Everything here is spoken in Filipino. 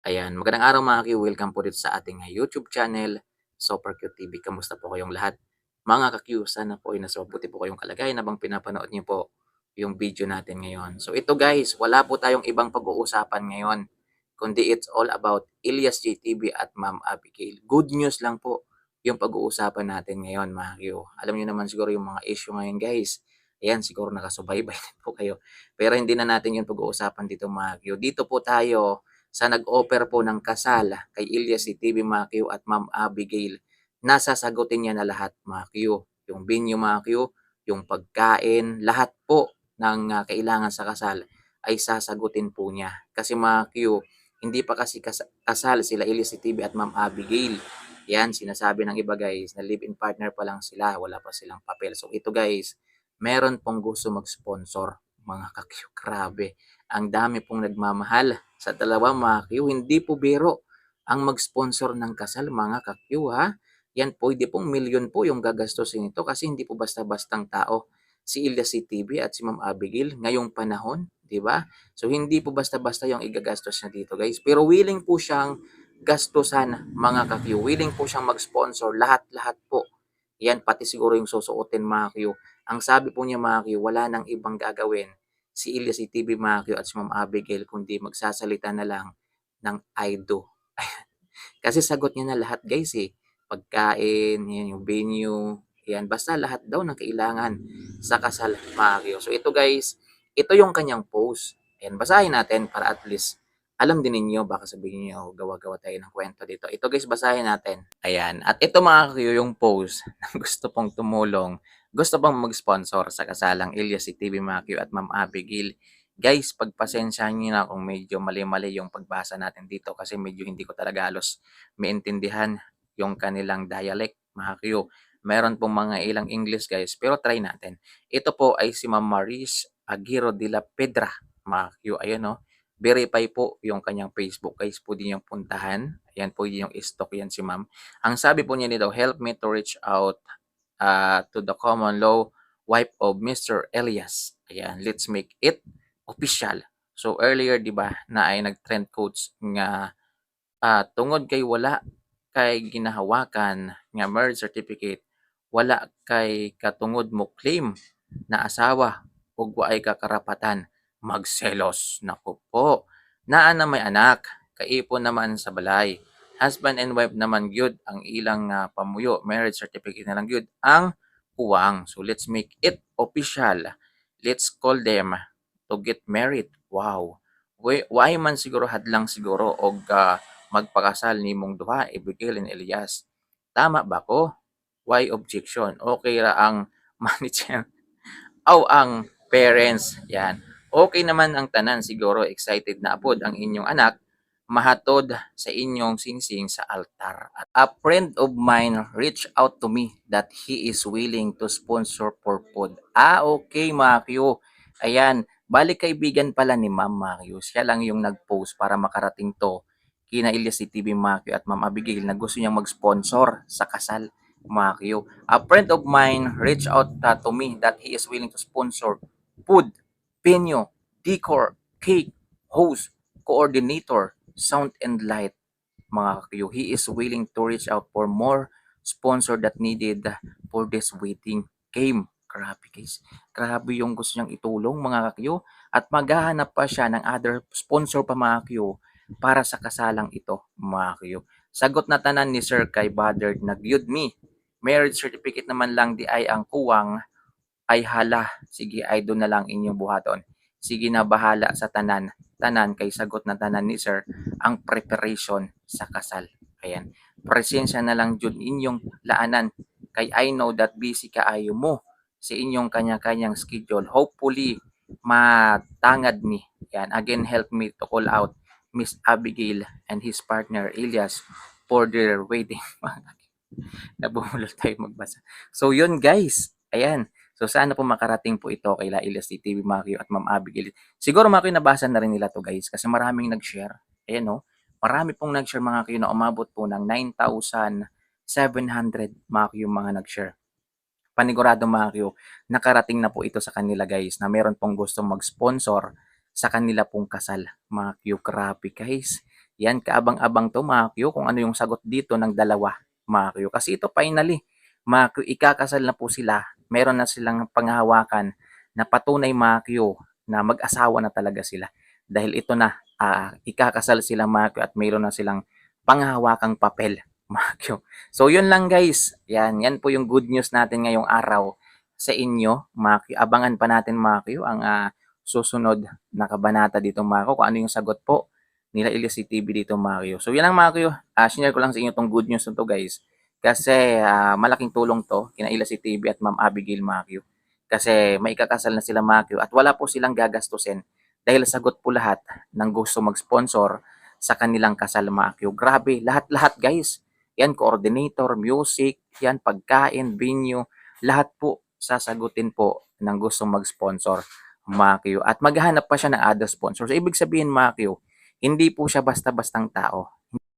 Ayan, magandang araw mga ka welcome po dito sa ating ah, YouTube channel, Super Cute TV. Kamusta po kayong lahat? Mga ka sana po ay nasa mabuti po kayong kalagayan habang pinapanood niyo po yung video natin ngayon. So ito guys, wala po tayong ibang pag-uusapan ngayon, kundi it's all about Elias JTV at Ma'am Abigail. Good news lang po yung pag-uusapan natin ngayon mga ka Alam niyo naman siguro yung mga issue ngayon guys. Ayan, siguro nakasubaybay po kayo. Pero hindi na natin yung pag-uusapan dito mga ka Dito po tayo sa nag-offer po ng kasal kay Ilyas si TV Macchio at Ma'am Abigail, nasasagutin niya na lahat Q. Yung binyo Q, yung pagkain, lahat po ng uh, kailangan sa kasal ay sasagutin po niya. Kasi Q, hindi pa kasi kas- kasal sila Ilyas si TV at Ma'am Abigail. Yan, sinasabi ng iba guys, na live-in partner pa lang sila, wala pa silang papel. So ito guys, meron pong gusto mag-sponsor mga kakyo, grabe. Ang dami pong nagmamahal sa dalawa mga kakyo. Hindi po biro ang mag-sponsor ng kasal mga kakyo ha. Yan pwede pong milyon po yung gagastusin nito kasi hindi po basta-bastang tao si Ilya si TV at si Ma'am Abigail ngayong panahon, di ba? So hindi po basta-basta yung igagastos niya dito guys. Pero willing po siyang gastusan mga kakyo. Willing po siyang mag-sponsor lahat-lahat po. Yan pati siguro yung susuotin mga kakyo ang sabi po niya mga Q, wala nang ibang gagawin si Ilya, si TV Q at si Ma'am Abigail kundi magsasalita na lang ng I do. Kasi sagot niya na lahat guys eh. Pagkain, yan yung venue, yan. Basta lahat daw ng kailangan sa kasal Q. So ito guys, ito yung kanyang post. Ayan, basahin natin para at least alam din ninyo, baka sabihin niyo, gawa-gawa tayo ng kwento dito. Ito guys, basahin natin. Ayan. At ito mga kayo yung post na gusto pong tumulong. Gusto bang mag-sponsor sa kasalang Ilyas si TV Makio at Ma'am Abigail? Guys, pagpasensyahan niyo na kung medyo mali-mali yung pagbasa natin dito kasi medyo hindi ko talaga halos maintindihan yung kanilang dialect, Q. Meron pong mga ilang English guys, pero try natin. Ito po ay si Ma'am Maris Aguirre de la Pedra, Q. Ayan no verify po yung kanyang Facebook guys. Pwede niyong puntahan. Ayan, pwede yung stock yan si ma'am. Ang sabi po niya nito, help me to reach out uh, to the common law wife of Mr. Elias. Ayan, let's make it official. So earlier, di ba, na ay nag-trend quotes nga uh, tungod kay wala kay ginahawakan nga marriage certificate, wala kay katungod mo claim na asawa ug waay kakarapatan magselos. Naku po. Naa na may anak, kaipon naman sa balay. Husband and wife naman gyud ang ilang uh, pamuyo, marriage certificate na lang gyud ang kuwang. So let's make it official. Let's call them to get married. Wow. Why, why man siguro hadlang siguro og uh, magpakasal ni mong duha Abigail and Elias. Tama ba ko? Why objection? Okay ra ang manager. Aw ang parents. Yan okay naman ang tanan siguro excited na apod ang inyong anak mahatod sa inyong singsing sa altar. A friend of mine reached out to me that he is willing to sponsor for food. Ah, okay, Makyo. Ayan, balik kaibigan pala ni Ma'am Makyo. Siya lang yung nag-post para makarating to kina Ilyas si TV Makyo at Ma'am Abigail na gusto niyang mag-sponsor sa kasal Makyo. A friend of mine reached out to me that he is willing to sponsor food venue, decor, cake, host, coordinator, sound and light. Mga kayo, he is willing to reach out for more sponsor that needed for this waiting game. Grabe guys. Grabe yung gusto niyang itulong mga kayo. At maghahanap pa siya ng other sponsor pa mga kayo para sa kasalang ito mga kayo. Sagot na tanan ni Sir kay Badard nagyud me. Marriage certificate naman lang di ay ang kuwang ay hala, sige ay doon na lang inyong buhaton. Sige na bahala sa tanan, tanan kay sagot na tanan ni sir ang preparation sa kasal. Ayan. Presensya na lang jud inyong laanan kay I know that busy ka ayo mo sa inyong kanya-kanyang schedule. Hopefully, matangad ni. Yan. Again, help me to call out Miss Abigail and his partner Elias for their wedding. Nabumulot tayo magbasa. So, yun guys. Ayan. So sana po makarating po ito kay La Ilas TV, Makio at Ma'am Abigail. Siguro Makio nabasa na rin nila to guys kasi maraming nag-share. Ayan no. Marami pong nag-share mga kayo na umabot po ng 9,700 mga kayo mga nag-share. Panigurado mga kayo, nakarating na po ito sa kanila guys na meron pong gustong mag-sponsor sa kanila pong kasal. Mga kayo, grabe guys. Yan, kaabang-abang to mga Q, kung ano yung sagot dito ng dalawa mga Q. Kasi ito finally, mga Q, ikakasal na po sila. Meron na silang panghahawakan na patunay mga Q na mag-asawa na talaga sila. Dahil ito na, ah, ikakasal sila mga Q at mayroon na silang panghahawakang papel mga Q. So yun lang guys. Yan, yan po yung good news natin ngayong araw sa inyo mga Q. Abangan pa natin mga Q ang ah, susunod na kabanata dito mga Q kung ano yung sagot po nila Ilya TV dito mga Q. So yan lang mga Q. Share ko lang sa inyo tong good news na to guys. Kasi ah, malaking tulong to kina Ilya TV at Ma'am Abigail Q. Kasi may kakasal na sila Q at wala po silang gagastusin dahil sagot po lahat ng gusto mag-sponsor sa kanilang kasal Q. Grabe, lahat-lahat guys. Yan, coordinator, music, yan, pagkain, venue, lahat po sasagutin po ng gusto mag-sponsor Q. At maghahanap pa siya ng other sponsors. Ibig sabihin Q, hindi po siya basta-bastang tao.